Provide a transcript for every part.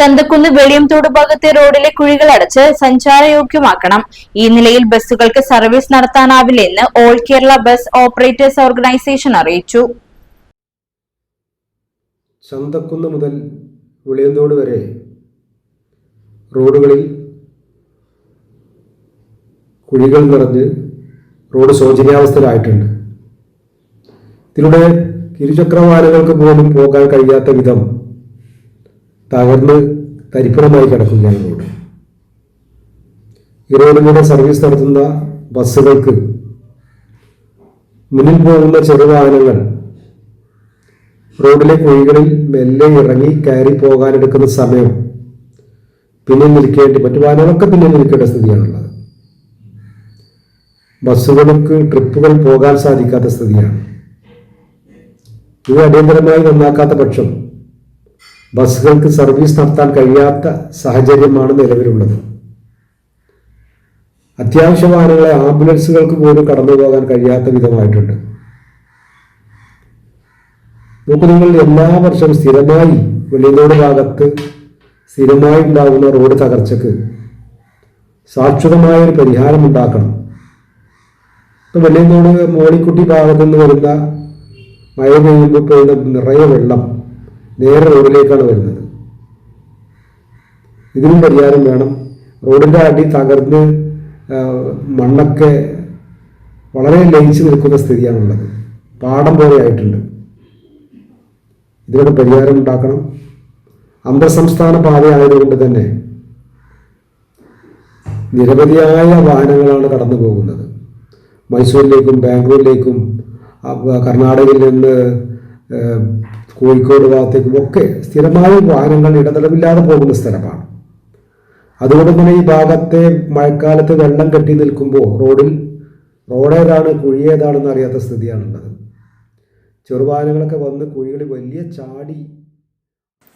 ചന്തക്കുന്ന് വെളിയംതോട് ഭാഗത്തെ റോഡിലെ കുഴികൾ അടച്ച് സഞ്ചാരയോഗ്യമാക്കണം. ഈ നിലയിൽ ബസ്സുകൾക്ക് service നടത്താനാവില്ലെന്ന് all Kerala bus operators organisation അറിയിച്ചു. ചന്തക്കുന്ന് മുതൽ വെളിയന്തോട് വരെ റോഡുകളിൽ കുഴികൾ നിറഞ്ഞ് റോഡ് ശോചനീയാവസ്ഥയിലായിട്ടുണ്ട്. ഇതിലൂടെ ഇരുചക്രവാഹനങ്ങൾക്ക് പോലും പോകാൻ കഴിയാത്ത വിധം തകർന്ന് തരിപ്പണമായി കിടക്കുകയാണ് റോഡ് ഈ റോഡിലൂടെ സർവീസ് നടത്തുന്ന ബസ്സുകൾക്ക് മുന്നിൽ പോകുന്ന ചെറുവാഹനങ്ങൾ റോഡിലെ കുഴികളിൽ മെല്ലെ ഇറങ്ങി കയറി പോകാനെടുക്കുന്ന സമയം പിന്നെ നിൽക്കേണ്ടി മറ്റു വാഹനങ്ങളൊക്കെ പിന്നിൽ നിൽക്കേണ്ട സ്ഥിതിയാണുള്ളത്. ബസ്സുകൾക്ക് ട്രിപ്പുകൾ പോകാൻ സാധിക്കാത്ത സ്ഥിതിയാണ്. ഇത് അടിയന്തരമായി നന്നാക്കാത്ത പക്ഷം ബസ്സുകൾക്ക് സർവീസ് നടത്താൻ കഴിയാത്ത സാഹചര്യമാണ് നിലവിലുള്ളത്. അത്യാവശ്യ വാഹനങ്ങളെ ആംബുലൻസുകൾക്ക് പോലും കടന്നു പോകാൻ കഴിയാത്ത വിധമായിട്ടുണ്ട്. നോക്കൂ നിങ്ങൾ എല്ലാ വർഷവും സ്ഥിരമായി വെള്ളിയന്തോട് ഭാഗത്ത് സ്ഥിരമായി ഉണ്ടാകുന്ന റോഡ് തകർച്ചക്ക് ശാശ്വതമായ ഒരു പരിഹാരം ഉണ്ടാക്കണം. ഇപ്പം വെള്ളിയന്തോട് മോളിക്കുട്ടി ഭാഗത്തു നിന്ന് വരുന്ന മഴ പെയ്യുമ്പോൾ പെയ്യുന്ന നിറയെ വെള്ളം നേരെ റോഡിലേക്കാണ് വരുന്നത്. ഇതിനും പരിഹാരം വേണം. റോഡിന്റെ അടി തകർന്ന് മണ്ണൊക്കെ വളരെ ലയിച്ച് നിൽക്കുന്ന സ്ഥിതിയാണുള്ളത്. പാടം പോലെ ആയിട്ടുണ്ട്. ഇതിനൊക്കെ പരിഹാരം ഉണ്ടാക്കണം. അന്തർ സംസ്ഥാന പാതയായതുകൊണ്ട് തന്നെ നിരവധിയായ വാഹനങ്ങളാണ് കടന്നു പോകുന്നത്. മൈസൂരിലേക്കും ബാംഗ്ലൂരിലേക്കും കർണാടകയിൽ നിന്ന് കോഴിക്കോട് ഭാഗത്തേക്കും ഒക്കെ സ്ഥിരമായ വാഹനങ്ങൾ ഇടതടവില്ലാതെ പോകുന്ന സ്ഥലമാണ്. അതുകൊണ്ട് തന്നെ ഈ ഭാഗത്തെ മഴക്കാലത്ത് വെള്ളം കെട്ടി നിൽക്കുമ്പോൾ റോഡിൽ റോഡേതാണ് കുഴിയേതാണെന്ന് അറിയാത്ത സ്ഥിതിയാണുള്ളത്. ചെറുവാഹനങ്ങളൊക്കെ വന്ന് കുഴികളിൽ വലിയ ചാടി.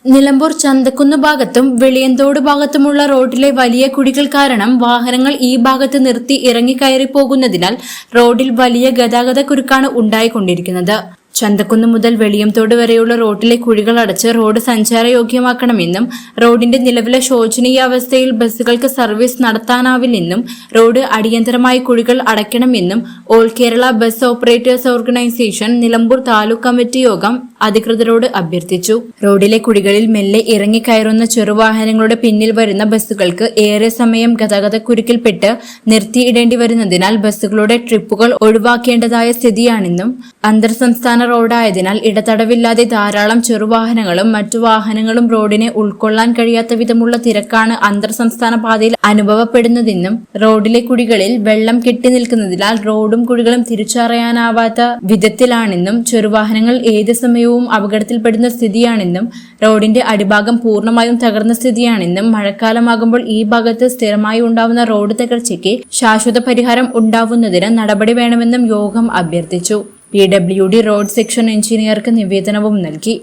നിലമ്പൂർ ചന്തക്കുന്ന് ഭാഗത്തും വെളിയന്തോട് ഭാഗത്തുമുള്ള റോഡിലെ വലിയ കുഴികൾ കാരണം വാഹനങ്ങൾ ഈ ഭാഗത്ത് നിർത്തി ഇറങ്ങിക്കയറി പോകുന്നതിനാൽ റോഡിൽ വലിയ ഗതാഗത കുരുക്കാണ് ഉണ്ടായിക്കൊണ്ടിരിക്കുന്നത്. ചന്തക്കുന്ന് മുതൽ വെളിയംതോട് വരെയുള്ള റോഡിലെ കുഴികൾ അടച്ച് റോഡ് സഞ്ചാരയോഗ്യമാക്കണമെന്നും റോഡിന്റെ നിലവിലെ ശോചനീയാവസ്ഥയിൽ ബസ്സുകൾക്ക് സർവീസ് നടത്താനാവില്ലെന്നും റോഡ് അടിയന്തരമായി കുഴികൾ അടയ്ക്കണമെന്നും all Kerala bus operators organisation Nilambur taluk committee യോഗം അധികൃതരോട് അഭ്യർത്ഥിച്ചു. റോഡിലെ കുഴികളിൽ മെല്ലെ ഇറങ്ങിക്കയറുന്ന ചെറുവാഹനങ്ങളുടെ പിന്നിൽ വരുന്ന ബസ്സുകൾക്ക് ഏറെ സമയം ഗതാഗതക്കുരുക്കിൽപ്പെട്ട് നിർത്തിയിടേണ്ടി വരുന്നതിനാൽ ബസ്സുകളുടെ ട്രിപ്പുകൾ ഒഴിവാക്കേണ്ടതായ സ്ഥിതിയാണെന്നും അന്തർ സംസ്ഥാന റോഡായതിനാൽ ഇടതടവില്ലാതെ ധാരാളം ചെറുവാഹനങ്ങളും മറ്റു വാഹനങ്ങളും റോഡിനെ ഉൾക്കൊള്ളാൻ കഴിയാത്ത വിധമുള്ള തിരക്കാണ് അന്തർ സംസ്ഥാന പാതയിൽ അനുഭവപ്പെടുന്നതെന്നും റോഡിലെ കുഴികളിൽ വെള്ളം കെട്ടി നിൽക്കുന്നതിനാൽ റോഡും കുഴികളും തിരിച്ചറിയാനാവാത്ത വിധത്തിലാണെന്നും ചെറുവാഹനങ്ങൾ ഏത് സമയവും അപകടത്തിൽപ്പെടുന്ന സ്ഥിതിയാണെന്നും റോഡിന്റെ അടിഭാഗം പൂർണമായും തകർന്ന സ്ഥിതിയാണെന്നും മഴക്കാലമാകുമ്പോൾ ഈ ഭാഗത്ത് സ്ഥിരമായി ഉണ്ടാവുന്ന റോഡ് തകർച്ചയ്ക്ക് ശാശ്വത പരിഹാരം ഉണ്ടാവുന്നതിന് നടപടി വേണമെന്നും യോഗം അഭ്യർത്ഥിച്ചു P W D road section എഞ്ചിനീയർക്ക് നിവേദനവും നൽകി.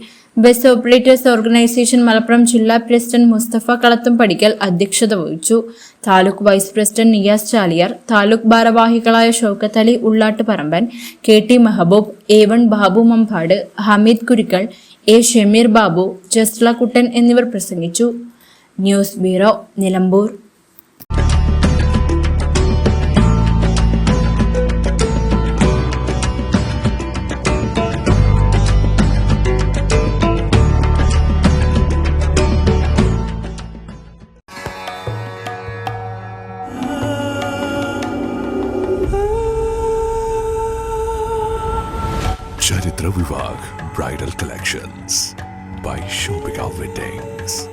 ബസ് ഓപ്പറേറ്റേഴ്സ് ഓർഗനൈസേഷൻ മലപ്പുറം ജില്ലാ പ്രസിഡന്റ് മുസ്തഫ കളത്തും പടിക്കൽ അധ്യക്ഷത വഹിച്ചു. താലൂക്ക് വൈസ് പ്രസിഡന്റ് നിയാസ് ചാലിയർ താലൂക്ക് ഭാരവാഹികളായ Shoukath Ali Ullattuparamban K T Mehaboob A one Babu Mampad Hameed Kurikkal A Shameer Babu Jasla Kuttan എന്നിവർ പ്രസംഗിച്ചു. News bureau Nilambur. Travelwag Bridal Collections by Shobika Weddings.